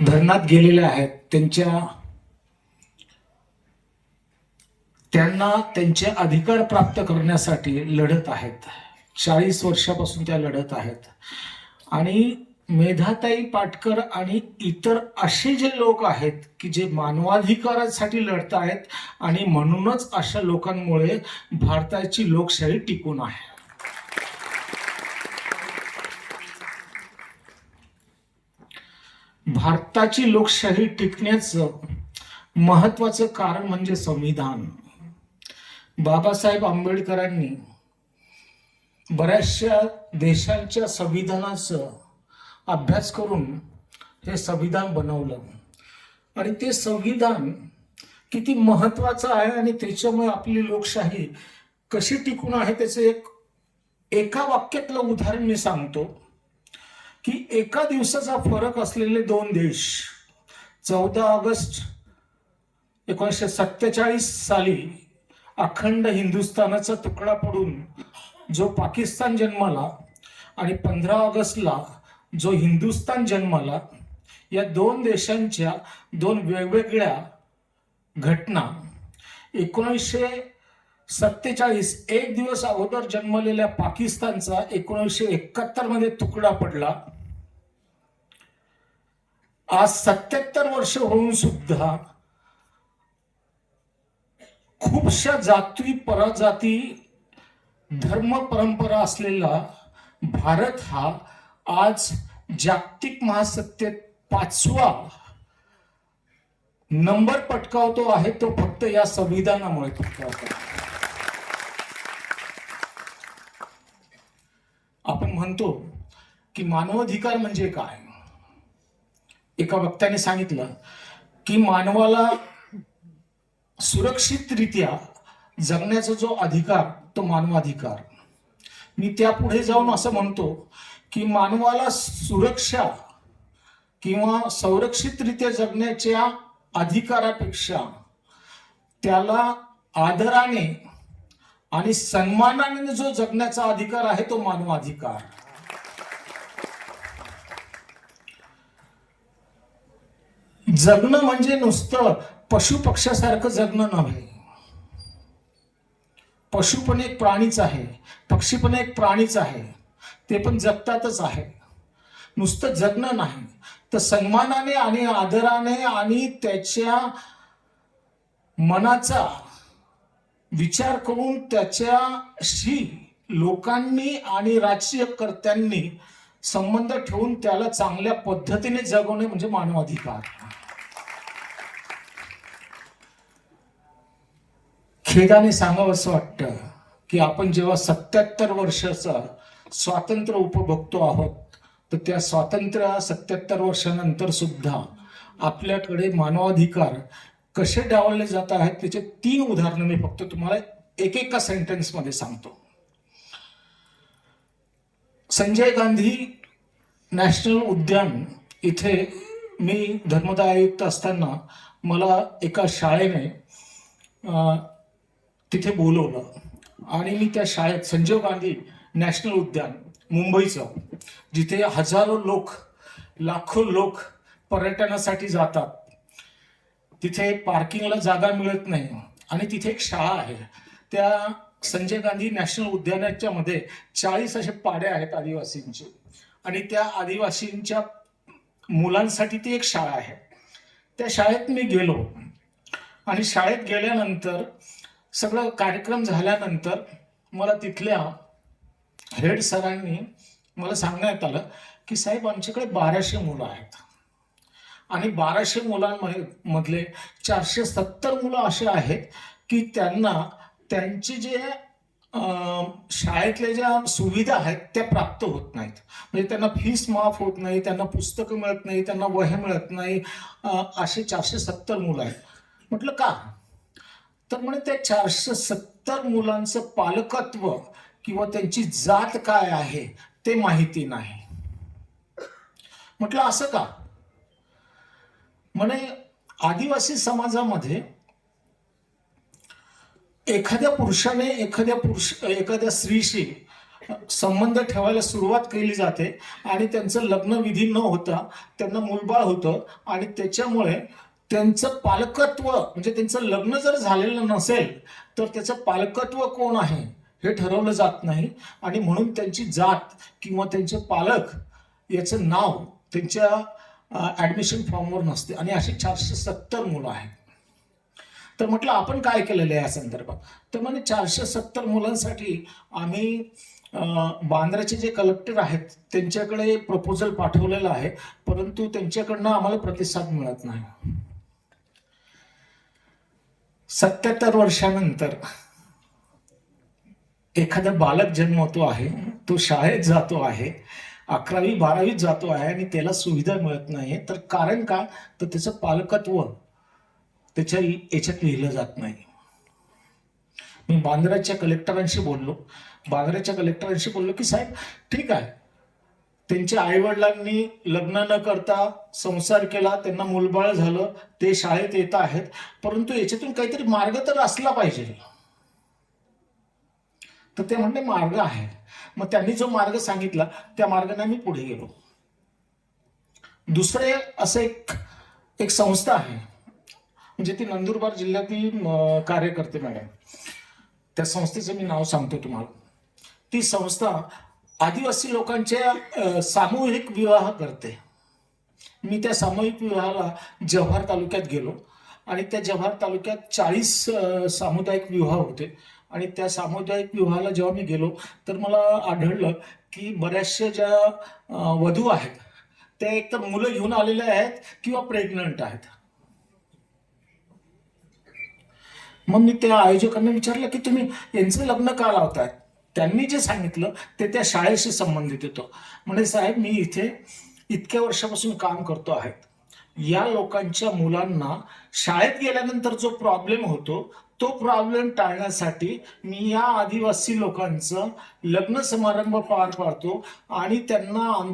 धरणात गेलेल्या आहेत. त्यांच्या त्यांना त्यांचे अधिकार प्राप्त करण्यासाठी लढत आहेत. चाळीस वर्षापासून त्या लढत आहेत. आणि मेधाताई पाटकर आणि इतर असे जे लोक आहेत की जे मानवाधिकारासाठी लढत आहेत आणि म्हणूनच अशा लोकांमुळे भारताची लोकशाही टिकून आहे. भारताची लोकशाही टिकण्याचं महत्वाचं कारण म्हणजे संविधान. बाबासाहेब आंबेडकरांनी बऱ्याचशा देशांच्या संविधानाचं अभ्यास करून हे संविधान बनवलं. आणि ते संविधान किती महत्वाचं आहे आणि त्याच्यामुळे आपली लोकशाही कशी टिकून आहे त्याचं एक एका वाक्यातलं उदाहरण मी सांगतो. की एका दिवसाचा फरक असलेले दोन देश चौदा ऑगस्ट एकोणीसशे सत्तेचाळीस साली अखंड हिंदुस्थानाचा तुकडा पडून जो पाकिस्तान जन्माला आणि पंधरा ऑगस्टला जो हिंदुस्थान जन्माला या दोन देशांच्या दोन वेगवेगळ्या घटना एकोणीसशे सत्तेचाळीस एक दिवस अगोदर जन्मलेल्या पाकिस्तानचा एकोणीसशे एकाहत्तरमध्ये तुकडा पडला. आज सत्याहत्तर वर्ष होऊन सुद्धा खूपशा जाती पराजाती धर्म परंपरा असलेला भारत हा आज जागतिक महासत्तेत पाचवा नंबर पटकावतो आहे. तो फक्त या संविधानामुळे पटकावतो आपण म्हणतो की मानवाधिकार म्हणजे काय? एका वक्त्याने सांगितलं की मानवाला सुरक्षितरित्या जगण्याचा जो अधिकार तो मानवाधिकार. मी त्यापुढे जाऊन असं म्हणतो की मानवाला सुरक्षा किंवा संरक्षितरित्या जगण्याच्या अधिकारापेक्षा त्याला आदराने आणि सन्मानाने जो जगण्याचा अधिकार आहे तो मानवाधिकार. जगणं म्हणजे नुसतं पशुपक्ष्यासारखं जगणं नव्हे. पशु पण एक प्राणीच आहे पक्षी पण एक प्राणीच आहे ते पण जगतातच आहे. नुसतं जगणं नाही तर सन्मानाने आणि आदराने आणि त्याच्या मनाचा विचार करून त्याच्याशी लोकांनी आणि राजकीयकर्त्यांनी संबंध ठेवून त्याला चांगल्या पद्धतीने जगवणे म्हणजे मानवाधिकार. खेदाने सांगावं असं वाटतं की आपण जेव्हा सत्याहत्तर वर्षाचा स्वातंत्र्य उपभोगतो आहोत तर त्या स्वातंत्र्य सत्याहत्तर वर्षानंतर सुद्धा आपल्याकडे मानवाधिकार कसे डावलले जात आहेत त्याचे तीन उदाहरणं मी फक्त तुम्हाला एक एका सेंटेन्समध्ये सांगतो. संजय गांधी नॅशनल उद्यान इथे मी धर्मदाय आयुक्त असताना मला एका शाळेने तिथे बोलवलं. आणि मी त्या शाळेत संजय गांधी नॅशनल उद्यान मुंबईचं जिथे हजारो लोक लाखो लोक पर्यटनासाठी जातात. तिथे पार्किंगला जागा मिळत नाही. आणि तिथे एक शाळा आहे. त्या संजय गांधी नॅशनल उद्यानाच्या मध्ये चाळीस असे पाड्या आहेत आदिवासींचे. आणि त्या आदिवासींच्या मुलांसाठी ती एक शाळा आहे. त्या शाळेत मी गेलो. आणि शाळेत गेल्यानंतर सगळं कार्यक्रम झाल्यानंतर मला तिथल्या हेड सरांनी मला सांगण्यात आलं की साहेब आमच्याकडे बाराशे मुलं आहेत. आणि बाराशे मुलांमध्ये मधले चारशे सत्तर मुलं असे आहेत की त्यांना त्यांचे जे शाळेतल्या ज्या सुविधा आहेत त्या प्राप्त होत नाहीत. म्हणजे त्यांना फीस माफ होत नाही त्यांना पुस्तकं मिळत नाही त्यांना वह्या मिळत नाही असे चारशे सत्तर मुलं आहेत. म्हटलं का? तर म्हणे त्या चारशे सत्तर मुलांचं पालकत्व किंवा त्यांची जात काय आहे ते माहिती नाही. म्हटलं असं का? म्हणे आदिवासी समाजामध्ये एखाद्या पुरुषाने एखाद्या पुरुष एखाद्या स्त्रीशी संबंध ठेवायला सुरुवात केली जाते आणि त्यांचं लग्न विधी न होता त्यांना मूलबाळ होतं आणि त्याच्यामुळे त्यांचं पालकत्व म्हणजे त्यांचं लग्न जर झालेलं नसेल तर त्याचं पालकत्व कोण आहे हे ठरवलं जात नाही. आणि म्हणून त्यांची जात किंवा त्यांचे पालक याचं नाव त्यांच्या ॲडमिशन फॉर्मवर नसते आणि अशी चारशे सत्तर मुलं आहेत. तर म्हटलं आपण काय केलेलं आहे या संदर्भात? तर म्हणजे चारशे सत्तर मुलांसाठी आम्ही बांद्राचे जे कलेक्टर आहेत त्यांच्याकडे प्रपोजल पाठवलेलं आहे. परंतु त्यांच्याकडनं आम्हाला प्रतिसाद मिळत नाही. सत्याहत्तर वर्षानंतर एखादा बालक जन्मतो आहे तो शाळेत जातो आहे अकरावी बारावीत जातो आहे आणि त्याला सुविधा मिळत नाही. तर कारण का? तर त्याचं पालकत्व त्याच्या याच्यात लिहिलं जात नाही. मी बांद्राच्या कलेक्टरांशी बोललो. बांद्राच्या कलेक्टरांशी बोललो की साहेब ठीक आहे. त्यांच्या आईवडिलांनी लग्न न करता संसार केला त्यांना मूलबाळ झालं ते शाळेत येत आहेत परंतु याच्यातून काहीतरी मार्ग तर असला पाहिजे. तर ते म्हणणे मार्ग आहे. मग त्यांनी जो मार्ग सांगितला त्या मार्गाने मी पुढे गेलो. दुसरे असं एक एक संस्था आहे म्हणजे ती नंदुरबार जिल्ह्यातील कार्य करते मॅडम. त्या संस्थेचं मी नाव सांगतो तुम्हाला. ती संस्था आदिवासी लोकांच्या सामूहिक विवाह करते. मी त्या सामूहिक विवाहाला जव्हार तालुक्यात गेलो आणि त्या जव्हार तालुक्यात चाळीस सामुदायिक विवाह होते. आणि त्या सामुदायिक विवाहाला जेव्हा मी गेलो तर मला आढळलं की बऱ्याचशा ज्या वधू आहेत त्या एकतर मुलं घेऊन आलेल्या आहेत किंवा प्रेग्नंट आहेत. मग मी त्या आयोजकांना विचारलं की तुम्ही यांचं लग्न का लावताय त्यांनी जे सांगितलं ते त्या शाळेशी संबंधित होतं. म्हणजे साहेब मी इथे इतक्या वर्षापासून काम करतो आहे. या लोकांच्या मुलांना शाळेत गेल्यानंतर जो प्रॉब्लेम होतो तो प्रॉब्लेम टाळण्यासाठी मी या आदिवासी लोकांचं लग्न समारंभ पार पाडतो आणि त्यांना